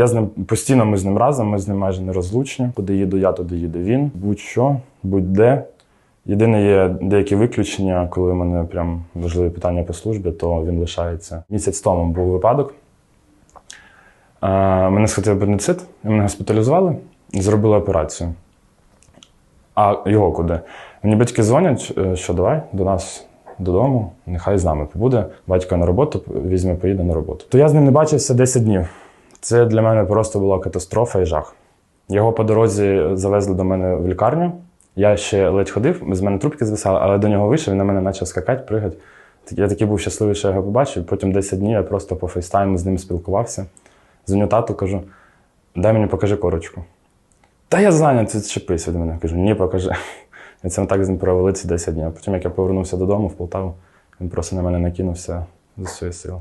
Я з ним постійно ми з ним разом, ми з ним майже нерозлучні. Куди їду я, туди їде він. Будь-що, будь-де. Єдине є деякі виключення, коли в мене прям важливі питання по службі, то він лишається. Місяць тому був випадок. Е, мене схватив апендицит, мене госпіталізували, зробили операцію. А його куди? Мені батьки дзвонять, е, що давай до нас додому, нехай з нами побуде. Батько на роботу візьме, поїде на роботу. То я з ним не бачився 10 днів. Це для мене просто була катастрофа і жах. Його по дорозі завезли до мене в лікарню. Я ще ледь ходив, з мене трубки звисали, але до нього вийшов, він на мене почав скакати, пригати. Я такий був щасливий, що я його побачив. Потім 10 днів я просто по фейстайму з ним спілкувався. Дзвоню тату, кажу: дай мені покажи корочку. Та я зайнятий, відчепись від мене. Кажу, ні, покажи. І це так з ним провели ці 10 днів. Потім, як я повернувся додому в Полтаву, він просто на мене накинувся з усієї сили.